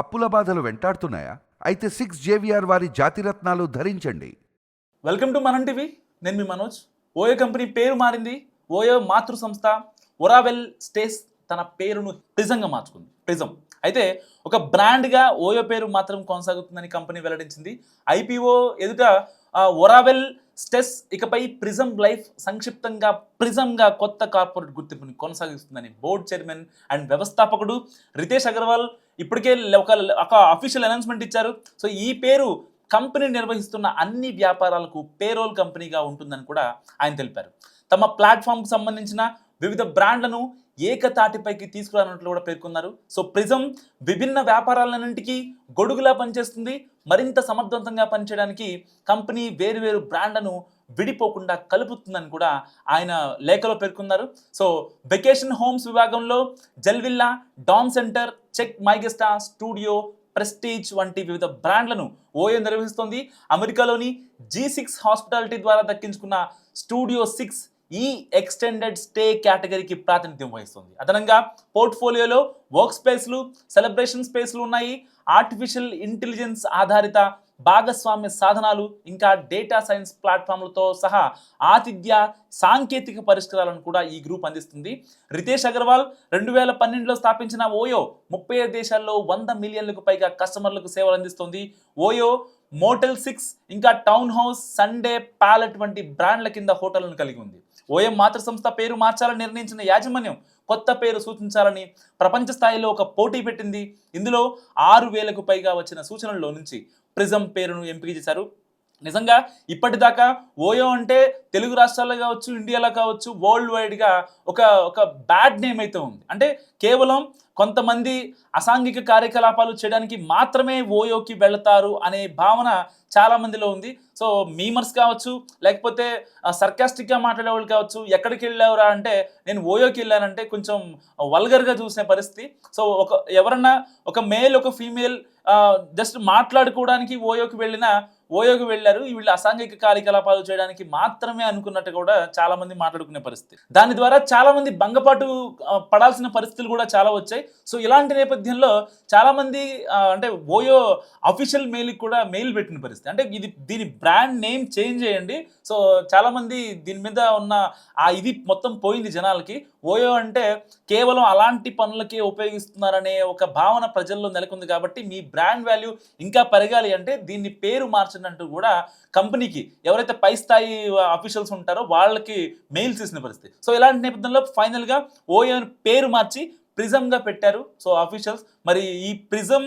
అప్పుల బాధలు వెంటాడుతున్నాయా? అయితే సిక్స్ జేవిఆర్ వారి జాతిరత్నాలు ధరించండి. Welcome to Manam TV. నేను మీ మనోజ్. ఓయో కంపెనీ పేరు మారింది. ఓయో మాతృ సంస్థ ఒరావెల్ స్టేస్ తన పేరును ప్రిజంగా మార్చుకుంది. ప్రిజం. అయితే ఒక బ్రాండ్గా ఓయో పేరు మాత్రం కొనసాగుతుందని కంపెనీ వెల్లడించింది. ఐపీఓ ఎదుట ఒరావెల్ స్టెస్ ఇకపై ప్రిజం లైఫ్ సంక్షిప్తంగా ప్రిజంగా కొత్త కార్పొరేట్ గుర్తింపుని కొనసాగిస్తుందని బోర్డు చైర్మన్ అండ్ వ్యవస్థాపకుడు రితేష్ అగర్వాల్ ఇప్పటికే ఒక ఒక అఫీషియల్ అనౌన్స్మెంట్ ఇచ్చారు. సో ఈ పేరు కంపెనీ నిర్వహిస్తున్న అన్ని వ్యాపారాలకు పేరోల్ కంపెనీగా ఉంటుందని కూడా ఆయన తెలిపారు. తమ ప్లాట్ఫామ్కి సంబంధించిన వివిధ బ్రాండ్లను ఏకతాటిపైకి తీసుకురానున్నట్లు కూడా పేర్కొన్నారు. సో ప్రిజం విభిన్న వ్యాపారాలన్నింటికి గొడుగులా పనిచేస్తుంది. మరింత సమర్థవంతంగా పనిచేయడానికి కంపెనీ వేరువేరు బ్రాండ్లను విడిపోకుండా కలుపుతుందని కూడా ఆయన లేఖలో పేర్కొన్నారు. సో వెకేషన్ హోమ్స్ విభాగంలో జల్విల్లా dam centre check మైగెస్టా studio prestige వంటి వివిధ బ్రాండ్లను ఓయో నిర్వహిస్తోంది. అమెరికాలోని జీ సిక్స్ హాస్పిటాలిటీ ద్వారా దక్కించుకున్న స్టూడియో సిక్స్ ఈ ఎక్స్టెండెడ్ స్టే కేటగిరీకి ప్రాతినిధ్యం వహిస్తుంది. అదనంగా పోర్ట్ఫోలియోలో వర్క్ స్పేస్లు సెలబ్రేషన్ స్పేస్లు ఉన్నాయి. ఆర్టిఫిషియల్ ఇంటెలిజెన్స్ ఆధారిత భాగస్వామ్య సాధనాలు ఇంకా డేటా సైన్స్ ప్లాట్ఫామ్లతో సహా ఆతిథ్య సాంకేతిక పరిష్కారాలను కూడా ఈ గ్రూప్ అందిస్తుంది. రితేష్ అగర్వాల్ రెండు వేల పన్నెండులో స్థాపించిన ఓయో ముప్పై దేశాల్లో వంద మిలియన్లకు పైగా కస్టమర్లకు సేవలు అందిస్తుంది. ఓయో మోటెల్ సిక్స్ ఇంకా టౌన్ హౌస్ సండే ప్యాలెట్ వంటి బ్రాండ్ల కింద హోటళ్ళను కలిగి ఉంది. ఓఎం మాతృ సంస్థ పేరు మార్చాలని నిర్ణయించిన యాజమాన్యం కొత్త పేరు సూచించాలని ప్రపంచ స్థాయిలో ఒక పోటీ పెట్టింది. ఇందులో ఆరు వేలకు పైగా వచ్చిన సూచనల్లో నుంచి ప్రిజం పేరును ఎంపిక చేశారు. నిజంగా ఇప్పటిదాకా ఓయో అంటే తెలుగు రాష్ట్రాల్లో కావచ్చు ఇండియాలో కావచ్చు వరల్డ్ వైడ్గా ఒక ఒక బ్యాడ్ నేమ్ అయితే ఉంది. అంటే కేవలం కొంతమంది అసాంఘిక కార్యకలాపాలు చేయడానికి మాత్రమే ఓయోకి వెళతారు అనే భావన చాలా మందిలో ఉంది. సో మీమర్స్ కావచ్చు లేకపోతే సర్కాస్టిక్గా మాట్లాడే వాళ్ళు కావచ్చు ఎక్కడికి వెళ్ళావురా అంటే నేను ఓయోకి వెళ్ళానంటే కొంచెం వల్గర్గా చూసిన పరిస్థితి. సో ఒక ఎవరన్నా ఒక మేల్ ఒక ఫీమేల్ జస్ట్ మాట్లాడుకోవడానికి ఓయోకి వెళ్ళినా ఓయోకి వెళ్ళారు వీళ్ళు అసాంఘిక కార్యకలాపాలు చేయడానికి మాత్రమే అనుకున్నట్టు కూడా చాలా మంది మాట్లాడుకునే పరిస్థితి. దాని ద్వారా చాలా మంది భంగపాటు పడాల్సిన పరిస్థితులు కూడా చాలా వచ్చాయి. సో ఇలాంటి నేపథ్యంలో చాలా మంది అంటే ఓయో అఫీషియల్ మెయిల్కి కూడా మెయిల్ పెట్టిన పరిస్థితి. అంటే ఇది దీని బ్రాండ్ నేమ్ చేంజ్ చేయండి. సో చాలా మంది దీని మీద ఉన్న ఆ ఇది మొత్తం పోయింది జనాలకి. ఓయో అంటే కేవలం అలాంటి పనులకే ఉపయోగిస్తున్నారనే ఒక భావన ప్రజల్లో నెలకొంది కాబట్టి మీ బ్రాండ్ వాల్యూ ఇంకా పెరగాలి అంటే దీన్ని పేరు మార్చినట్టు కూడా కంపెనీకి ఎవరైతే పై స్థాయి అఫీషియల్స్ ఉంటారో వాళ్ళకి మెయిల్స్ ఇచ్చిన పరిస్థితి. సో ఇలాంటి నేపథ్యంలో ఫైనల్గా ఓఎన్ పేరు మార్చి ప్రిజంగా పెట్టారు. సో అఫీషియల్స్ మరి ఈ ప్రిజం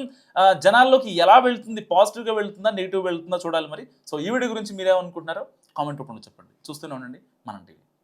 జనాల్లోకి ఎలా వెళ్తుంది పాజిటివ్గా వెళ్తుందా నెగిటివ్ వెళ్తుందా చూడాలి మరి. సో ఈ వీడియో గురించి మీరేమనుకుంటున్నారో కామెంట్ రూపంలో చెప్పండి. చూస్తూనే ఉండండి. మనం టీవీ.